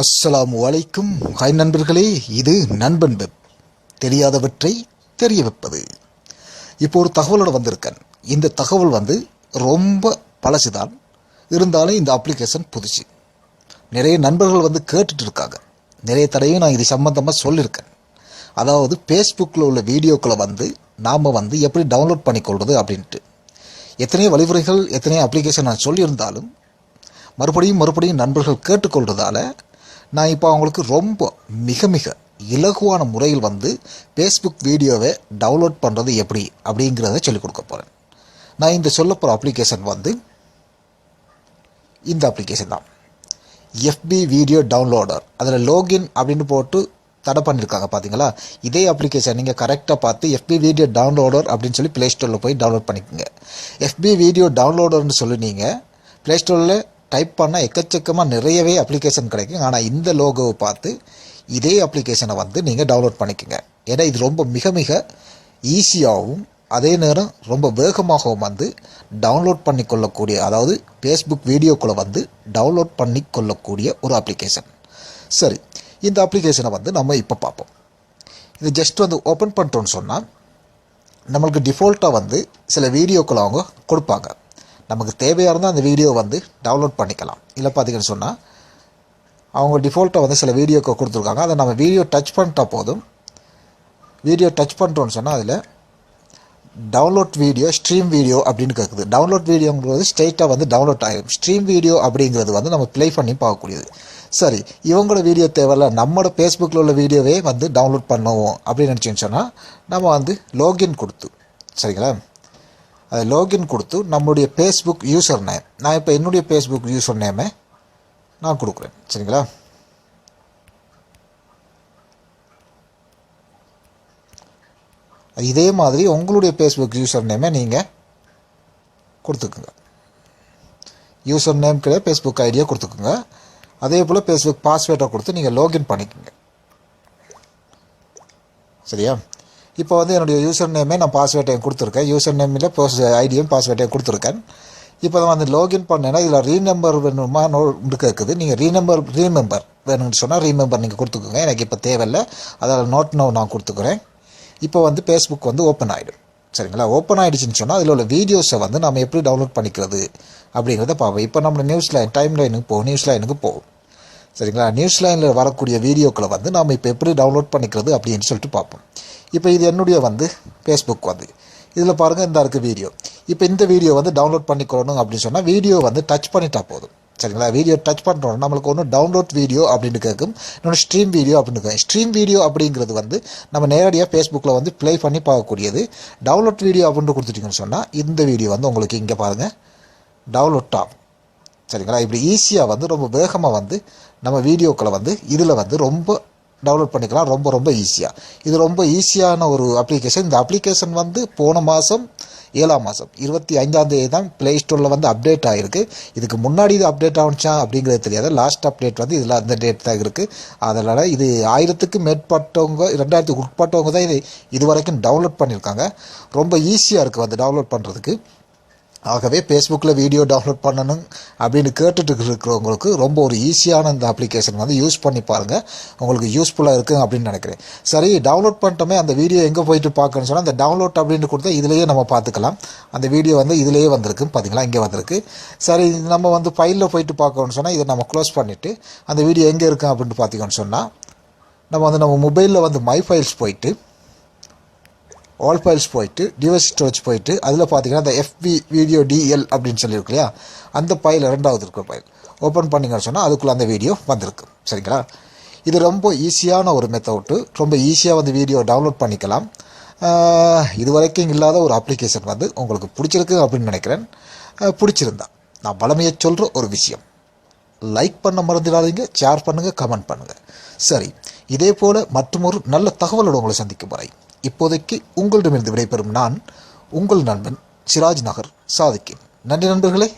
அஸ்ஸலாம் அலைக்கும். ஹாய் நண்பர்களே இது நண்பன் வெப். தெரியாதவற்றை தெரிய வைப்பது. இப்போ ஒரு தகவலோட வந்திருக்கேன். இந்த தகவல் வந்து ரொம்ப பழசுதான். இருந்தாலும் இந்த அப்ளிகேஷன் புதுச்சு நிறைய நண்பர்கள் வந்து கேட்டுட்டு இருக்காங்க. நிறைய தடவையும் நான் இது சம்மந்தமாக சொல்லியிருக்கேன். அதாவது ஃபேஸ்புக்கில் உள்ள வீடியோக்களை வந்து நாம் வந்து எப்படி டவுன்லோட் பண்ணிக்கொள்வது அப்படின்ட்டு. எத்தனையோ வழிமுறைகள் எத்தனையோ அப்ளிகேஷன் நான் சொல்லியிருந்தாலும் மறுபடியும் மறுபடியும் நண்பர்கள் கேட்டுக்கொள்றதால நான் இப்போ அவங்களுக்கு ரொம்ப மிக மிக இலகுவான முறையில் வந்து ஃபேஸ்புக் வீடியோவை டவுன்லோட் பண்ணுறது எப்படி அப்படிங்கிறத சொல்லிக் கொடுக்க போகிறேன் நான் இந்த சொல்ல போகிற அப்ளிகேஷன் வந்து இந்த அப்ளிகேஷன் தான். எஃபி வீடியோ டவுன்லோடர் அதில் லோகின் அப்படின்னு போட்டு தடை பண்ணியிருக்காங்க பார்த்தீங்களா இதே அப்ளிகேஷன் நீங்கள் கரெக்டாக பார்த்து எஃபி வீடியோ டவுன்லோடர் அப்படின்னு சொல்லி ப்ளே ஸ்டோரில் போய் டவுன்லோட் பண்ணிக்கோங்க. எஃபி வீடியோ டவுன்லோடர்னு சொல்லி நீங்கள் ப்ளே ஸ்டோரில் டைப் பண்ணால் எக்கச்சக்கமாக நிறையவே அப்ளிகேஷன் கிடைக்கும். ஆனால் இந்த லோகோவை பார்த்து இதே அப்ளிகேஷனை வந்து நீங்கள் டவுன்லோட் பண்ணிக்கோங்க. ஏன்னா இது ரொம்ப மிக மிக ஈஸியாகவும் அதே நேரம் ரொம்ப வேகமாகவும் வந்து டவுன்லோட் பண்ணி கொள்ளக்கூடிய அதாவது ஃபேஸ்புக் வீடியோக்குள்ளே வந்து டவுன்லோட் பண்ணி கொள்ளக்கூடிய ஒரு அப்ளிகேஷன் சரி இந்த அப்ளிகேஷனை வந்து நம்ம இப்போ பார்ப்போம். இது ஜஸ்ட் வந்து ஓப்பன் பண்ணிட்டோன்னு சொன்னால் நம்மளுக்கு டிஃபால்ட்டாக வந்து சில வீடியோக்களை அவங்க கொடுப்பாங்க. நமக்கு தேவையாக இருந்தால் அந்த வீடியோ வந்து டவுன்லோட் பண்ணிக்கலாம். இல்லை பார்த்தீங்கன்னு சொன்னால் அவங்க டிஃபால்ட்டாக வந்து சில வீடியோக்கு கொடுத்துருக்காங்க. அதை நம்ம வீடியோ டச் பண்ணிட்டா போதும். வீடியோ டச் பண்ணிட்டோன்னு சொன்னால் அதில் டவுன்லோட் வீடியோ ஸ்ட்ரீம் வீடியோ அப்படின்னு கேட்குது டவுன்லோட் வீடியோங்கிறது ஸ்ட்ரெயிட்டாக வந்து டவுன்லோட் ஆகிடும் ஸ்ட்ரீம் வீடியோ அப்படிங்கிறது வந்து நம்ம ப்ளே பண்ணி பார்க்கக்கூடியது. சரி இவங்களோட வீடியோ தேவையில்ல. நம்மளோட ஃபேஸ்புக்கில் உள்ள வீடியோவே வந்து டவுன்லோட் பண்ணுவோம் அப்படின்னு நினச்சின்னு சொன்னால் நம்ம வந்து லாகின் கொடுத்து சரிங்களா? அது லாகின் கொடுத்து நம்மளுடைய ஃபேஸ்புக் யூசர் நேம் நான் இப்போ என்னுடைய ஃபேஸ்புக் யூசர் நேமை நான் கொடுக்குறேன். சரிங்களா? இதே மாதிரி உங்களுடைய ஃபேஸ்புக் யூசர் நேமை நீங்கள் கொடுத்துக்குங்க. யூசர் நேம் கிடையாது ஃபேஸ்புக் ஐடியா கொடுத்துக்குங்க. அதே போல் ஃபேஸ்புக் பாஸ்வேர்டை கொடுத்து நீங்கள் லாகின் பண்ணிக்கோங்க. சரியா? இப்போ வந்து என்னுடைய யூசர் நேமே நான் பாஸ்வேர்டையும் கொடுத்துருக்கேன். யூசர் நேமில் போஸ்ட் ஐடியும் பாஸ்வேர்டையும் கொடுத்துருக்கேன். இப்போ தான் வந்து லாகின் பண்ணேன்னா இதில் ரீநம்பர் வேணுமா? நோட் இருக்குது நீங்கள் ரீநம்பர் ரீமெம்பர் வேணும்னு சொன்னால் ரீமெம்பர் நீங்கள் கொடுத்துக்கோங்க. எனக்கு இப்போ தேவையில்லை. அதில் நோட் நோ நான் கொடுத்துக்கிறேன். இப்போ வந்து ஃபேஸ்புக் வந்து ஓப்பன் ஆகிடும் சரிங்களா? ஓப்பன் ஆகிடுச்சின்னு சொன்னால் அதில் உள்ள வீடியோஸை வந்து நம்ம எப்படி டவுன்லோட் பண்ணிக்கிறது அப்படிங்கிறத பார்ப்போம். இப்போ நம்ம நியூஸ் லைன் டைம் லைனுக்கு போகும் நியூஸ் லைனுக்கு போகும் சரிங்களா? நியூஸ் லைனில் வரக்கூடிய வீடியோக்களை வந்து நாம் இப்போ எப்படி டவுன்லோட் பண்ணிக்கிறது அப்படின்னு சொல்லிட்டு பார்ப்போம். இப்போ இது என்னுடைய வந்து ஃபேஸ்புக் வந்து. இதில் பாருங்கள் இந்த இருக்குது வீடியோ. இப்போ இந்த வீடியோ வந்து டவுன்லோட் பண்ணிக்கணும் அப்படின்னு சொன்னால் வீடியோ வந்து டச் பண்ணிட்டா போதும். சரிங்களா? வீடியோ டச் பண்ணுறோம் நம்மளுக்கு ஒன்று டவுன்லோட் வீடியோ அப்படின்னு கேட்கும். இன்னொன்று ஸ்ட்ரீம் வீடியோ அப்படின்னு கேட்கும். ஸ்ட்ரீம் வீடியோ அப்படிங்கிறது வந்து நம்ம நேரடியாக ஃபேஸ்புக்கில் வந்து ப்ளே பண்ணி பார்க்கக்கூடியது. டவுன்லோட் வீடியோ அப்படின்னு கொடுத்துட்டீங்கன்னு சொன்னால் இந்த வீடியோ வந்து உங்களுக்கு இங்கே பாருங்கள் டவுன்லோட் ஆகும் சரிங்களா? இப்படி ஈஸியாக வந்து ரொம்ப வேகமாக வந்து நம்ம வீடியோக்களை வந்து இதில் வந்து ரொம்ப டவுன்லோட் பண்ணிக்கலாம். ரொம்ப ரொம்ப ஈஸியாக இது ரொம்ப ஈஸியான ஒரு அப்ளிகேஷன் இந்த அப்ளிகேஷன் வந்து போன மாதம் ஏழாம் மாதம் இருபத்தி ஐந்தாம் தேதி தான் ப்ளே ஸ்டோரில் வந்து அப்டேட் ஆகிருக்கு இதுக்கு முன்னாடி இது அப்டேட் ஆனிச்சா அப்படிங்கிறது தெரியாது. லாஸ்ட் அப்டேட் வந்து இதில் அந்த டேட் தான் இருக்குது அதனால் இது ஆயிரத்துக்கு மேற்பட்டவங்க ரெண்டாயிரத்துக்கு உட்பட்டவங்க தான் இது இது வரைக்கும் டவுன்லோட் பண்ணியிருக்காங்க ரொம்ப ஈஸியாக இருக்குது வந்து டவுன்லோட் பண்ணுறதுக்கு ஆகவே ஃபேஸ்புக்கில் வீடியோ டவுன்லோட் பண்ணணும் அப்படின்னு கேட்டுட்டு இருக்கிறவங்களுக்கு ரொம்ப ஒரு ஈஸியான இந்த அப்ளிகேஷன் வந்து யூஸ் பண்ணி பாருங்கள் உங்களுக்கு யூஸ்ஃபுல்லாக இருக்குது அப்படின்னு நினைக்கிறேன். சரி டவுன்லோட் பண்ணிட்டோமே அந்த வீடியோ எங்கே போயிட்டு பார்க்கணும்னு சொன்னால் அந்த டவுன்லோட் அப்படின்னு கொடுத்தா இதிலேயே நம்ம பார்த்துக்கலாம். அந்த வீடியோ வந்து இதிலேயே வந்திருக்கு பார்த்தீங்களா? இங்கே வந்திருக்கு. சரி நம்ம வந்து ஃபைலில் போயிட்டு பார்க்கணும்னு சொன்னால் இதை நம்ம க்ளோஸ் பண்ணிவிட்டு அந்த வீடியோ எங்கே இருக்குது அப்படின்னு பார்த்தீங்கன்னு சொன்னால் நம்ம வந்து நம்ம மொபைலில் வந்து மை ஃபைல்ஸ் போயிட்டு ஆல் ஃபைல்ஸ் போயிட்டு டிவைஸ் ஸ்டோரேஜ் போயிட்டு அதில் பார்த்தீங்கன்னா அந்த எஃபி வீடியோ டிஎல் அப்படின்னு சொல்லியிருக்கு இல்லையா? அந்த பைல் ரெண்டாவது இருக்கிற பைல் ஓப்பன் பண்ணிங்கன்னு சொன்னால் அதுக்குள்ளே அந்த வீடியோ வந்திருக்கு. சரிங்களா? இது ரொம்ப ஈஸியான ஒரு மெத்தவுட்டு ரொம்ப ஈஸியாக வந்து வீடியோ டவுன்லோட் பண்ணிக்கலாம். இது வரைக்கும் இல்லாத ஒரு அப்ளிகேஷன் வந்து உங்களுக்கு பிடிச்சிருக்கு அப்படின்னு நினைக்கிறேன். பிடிச்சிருந்தா நான் பழமையை சொல்கிற ஒரு விஷயம். லைக் பண்ண மறந்துடாதீங்க ஷேர் பண்ணுங்கள் கமெண்ட் பண்ணுங்கள் சரி இதே போல் மற்றொரு நல்ல தகவலோடு உங்களை சந்திக்கும் வரை இப்போதைக்கு உங்களிடமிருந்து விடைபெறும் நான் உங்கள் நண்பன் சிராஜ் நகர் சாதிக்கேன். நன்றி நண்பர்களே.